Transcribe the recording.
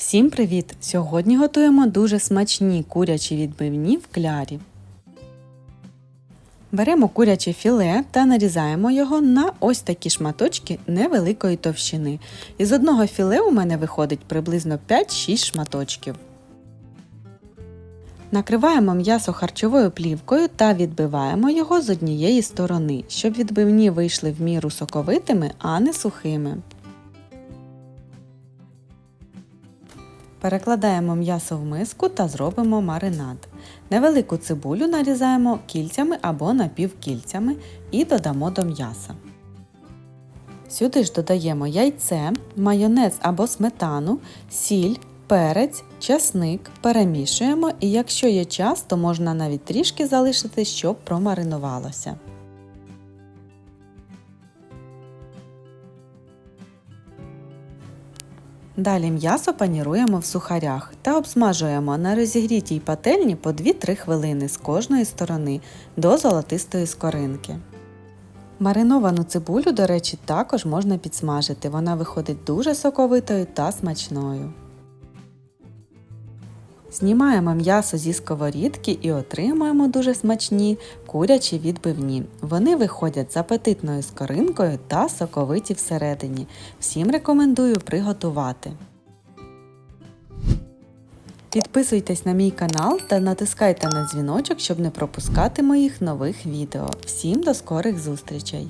Всім привіт! Сьогодні готуємо дуже смачні курячі відбивні в клярі. Беремо куряче філе та нарізаємо його на ось такі шматочки невеликої товщини. Із одного філе у мене виходить приблизно 5-6 шматочків. Накриваємо м'ясо харчовою плівкою та відбиваємо його з однієї сторони, щоб відбивні вийшли в міру соковитими, а не сухими. Перекладаємо м'ясо в миску та зробимо маринад. Невелику цибулю нарізаємо кільцями або напівкільцями і додамо до м'яса. Сюди ж додаємо яйце, майонез або сметану, сіль, перець, часник, перемішуємо і якщо є час, то можна навіть трішки залишити, щоб промаринувалося. Далі м'ясо паніруємо в сухарях та обсмажуємо на розігрітій пательні по 2-3 хвилини з кожної сторони до золотистої скоринки. Мариновану цибулю, до речі, також можна підсмажити. Вона виходить дуже соковитою та смачною. Знімаємо м'ясо зі сковорідки і отримуємо дуже смачні курячі відбивні. Вони виходять з апетитною скоринкою та соковиті всередині. Всім рекомендую приготувати. Підписуйтесь на мій канал та натискайте на дзвіночок, щоб не пропускати моїх нових відео. Всім до скорих зустрічей!